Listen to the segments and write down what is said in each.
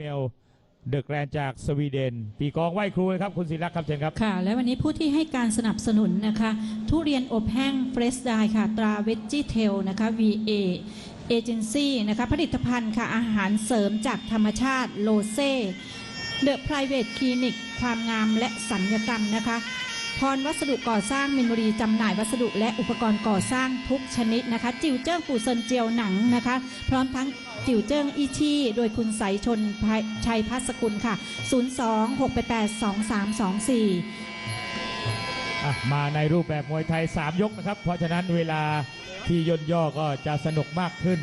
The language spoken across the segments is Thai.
เมลเดอะแกรนจากสวีเดน ปีกองไหว้ครูเลยครับ คุณศิลักษ์ครับเชิญครับ ค่ะ และวันนี้ผู้ที่ให้การสนับสนุนนะคะ ทุเรียนอบแห้งเฟรชไดค่ะ ตราเวจจี้เทลนะคะ VA เอเจนซี่นะคะ ผลิตภัณฑ์ค่ะ อาหารเสริมจากธรรมชาติโลเซ่เดอะไพรเวทคลินิก ความงามและสัญญกรรมนะคะ พรวัสดุก่อสร้างมินบุรีจำหน่ายวัสดุและอุปกรณ์ก่อสร้างทุกชนิดนะคะ จิวเจิ้งปูเซินเจียวหนังนะคะ พร้อมทั้งจิวเจิ้งอีชี่ โดยคุณสายชนชัยพัสกุลค่ะ 02-688-2324อะมาในรูปแบบมวยไทย 3 ยกนะครับ เพราะฉะนั้นเวลาที่ย่นย่อก็จะสนุกมากขึ้น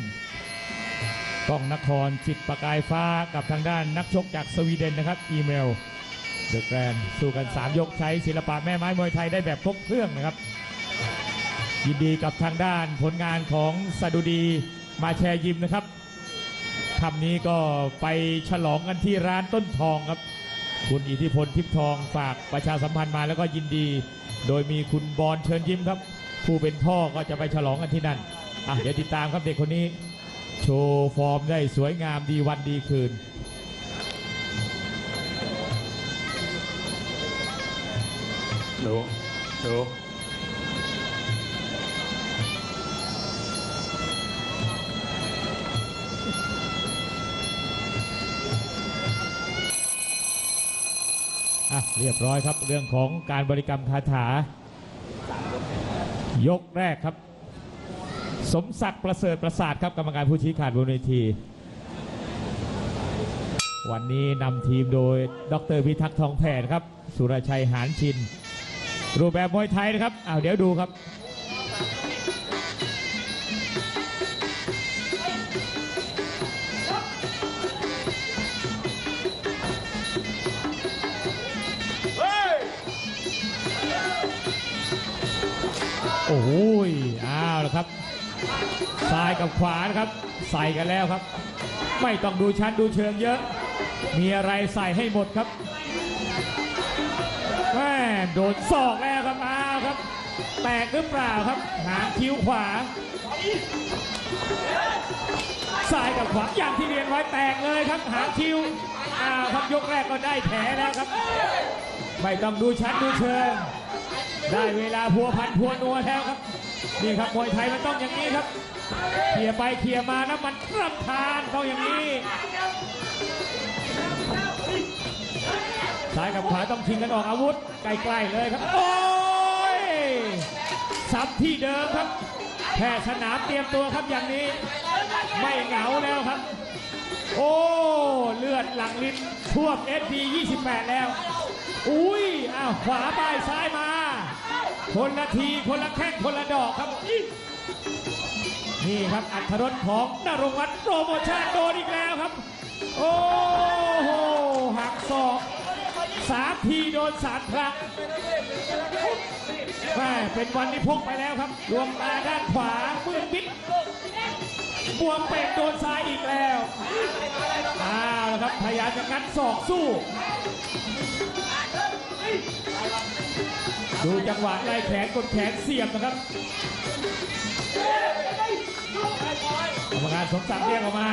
กล้องนครจิตประกายฟ้ากับทางด้านนักชกจากสวีเดนนะครับ อีเมล เดอะแกรนสู้กัน 3 ยกใช้ศิลปะแม่ไม้มวยไทยได้แบบครบเครื่องนะครับ ยินดีกับทางด้านผลงานของสดุดีมาแชร์ยิมนะครับคำนี้ก็ไปฉลองกันที่ร้านต้นทองครับ คุณอิทธิพลทิพทองฝากประชาสัมพันธ์มาแล้วก็ยินดี โดยมีคุณบอลเชิญยิ้มครับ ผู้เป็นพ่อก็จะไปฉลองกันที่นั่นอะเดี๋ยวติดตามครับเด็กคนนี้ โชว์ฟอร์มได้สวยงามดีวันดีคืนูดูอะเรียบร้อยครับเรื่องของการบริกรรมคาถา ยกแรกครับ สมศักดิ์ประเสริฐประสาทครับกรรมการผู้ชี้ขาดบนเวที วันนี้นำทีมโดย ดรพิทักษ์ทองแผ่นครับ สุรชัยหานชิน รูปแบบมวยไทยนะครับอ้าวเดี๋ยวดูครับโอ้โหยอ้าวแล้วครับซ้ายกับขวานะครับใส่กันแล้วครับ ไม่ต้องดูชั้นดูเชิงเยอะ มีอะไรใส่ให้หมดครับแม่โดนศอกแล้ว แตกหรือเปล่าครับ หางคิ้วขวาซ้ายกับขวาอย่างที่เรียนไว้แตกเลยครับ หางคิ้วอ้าวครับยกแรกก็ได้แผลแล้วครับ ไม่ต้องดูชั้นดูเชิงได้เวลาพัวพันพัวนัวแล้วครับนี่ครับมวยไทยมันต้องอย่างนี้ครับเคลียไปเคลียมานะมันรับทานต้องอย่างนี้ซ้ายกับขวาต้องชิงกันออกอาวุธใกล้ๆเลยครับโอ้ ซ้ำที่เดิมครับแพทย์สนามเตรียมตัวครับอย่างนี้ ไม่เหงาแล้วครับ โอ้เลือดหลังลิ้นท่วม SP 28 แล้ว อุ้ยอ้าวขวาไปซ้ายมา คนละทีคนละแข้งคนละดอกครับนี่ครับอัธรสของนรงวัฒน์โปรโมชั่นโดนอีกแล้วครับ โอ้โหหักศอก สามทีโดนสามครั้งแม่เป็นวันที่พกไปแล้วครับดวงตาด้านขวามือบิ๊กบวมเป็ดโดนซ้ายอีกแล้วอ้าวแล้วครับพยายามจะงัดศอกสู้ ดูจังหวะไล่แขนกดแขนเสียบนะครับกรรมการสมศักดิ์เรียกออกมา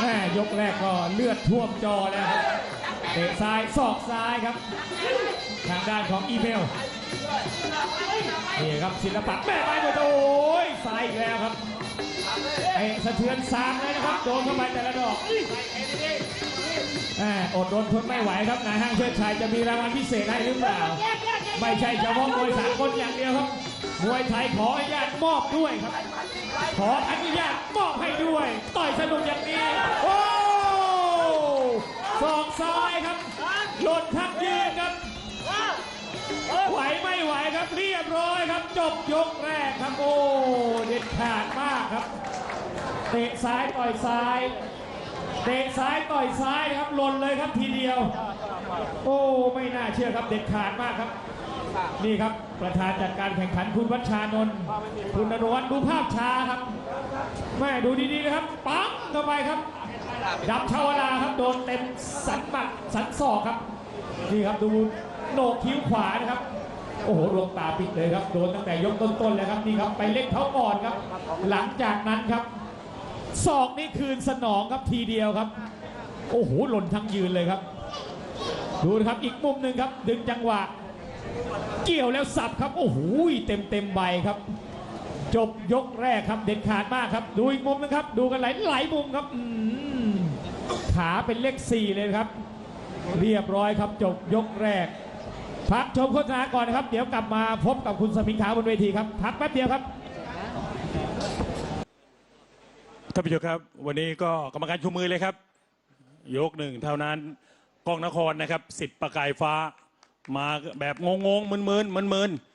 แม่ยกแรกก็เลือดท่วมจอแล้วครับ เตะซ้ายศอกซ้ายครับ ทางด้านของอีเมลนี่ครับศิลปะแม่ไม้หมดโอ้ยซ้ายอีกแล้วครับไอ้สะเทือนสามเลยนะครับ โดนเข้าไปแต่ละดอกแหมอดรนทนไม่ไหวครับนายห้างเชิดชัยจะมีรางวัลพิเศษให้หรือเปล่า ไม่ใช่เฉพาะมวยสากลอย่างเดียวครับมวยไทยขออนุญาตมอบด้วยครับ ขออนุญาตมอบให้ด้วย ต่อยสนุกอย่างนี้โอ้ ศอกซ้ายครับหล่นทับยืนครับไหวไม่ไหวครับเรียบร้อยครับ จบยกแรกครับโอ้เด็ดขาดมากครับ เตะซ้ายต่อยซ้าย เตะซ้ายต่อยซ้ายครับหล่นเลยครับทีเดียว โอ้ไม่น่าเชื่อครับเด็ดขาดมากครับ นี่ครับประธานจัดการแข่งขันคุณวัชชานนท์คุณนรวัฒน์ดูภาพช้าครับแม่ดูดีๆนะครับปั๊ม เข้าไปครับ ดับชาวลาครับ โดนเต็มสันหมัดสันศอกครับ นี่ครับดูโหนกคิ้วขวานะครับ โอ้โหดวงตาปิดเลยครับ โดนตั้งแต่ยกต้นๆเลยครับ นี่ครับไปเล็กเท้าอ่อนครับ หลังจากนั้นครับศอกนี่คืนสนองครับทีเดียวครับ โอ้โหหล่นทั้งยืนเลยครับ ดูนะครับอีกมุมหนึ่งครับ ดึงจังหวะ เกี่ยวแล้วสับครับ โอ้โหเต็มเต็มใบครับ จบยกแรกครับเด็ดขาดมากครับ ดูอีกมุมนึงครับ ดูกันหลายหลายมุมครับขาเป็นเลขสี่เลยครับ เรียบร้อยครับจบยกแรก พักชมโฆษณาก่อนนะครับ เดี๋ยวกลับมาพบกับคุณสมิงขาวบนเวทีครับ พักแป๊บเดียวครับท่านผู้ชมครับ วันนี้ก็กรรมการชูมือเลยครับ ยกหนึ่งเท่านั้นกองนครนะครับสิทธิ์ประกายฟ้ามาแบบงงงๆมึนๆมึนๆ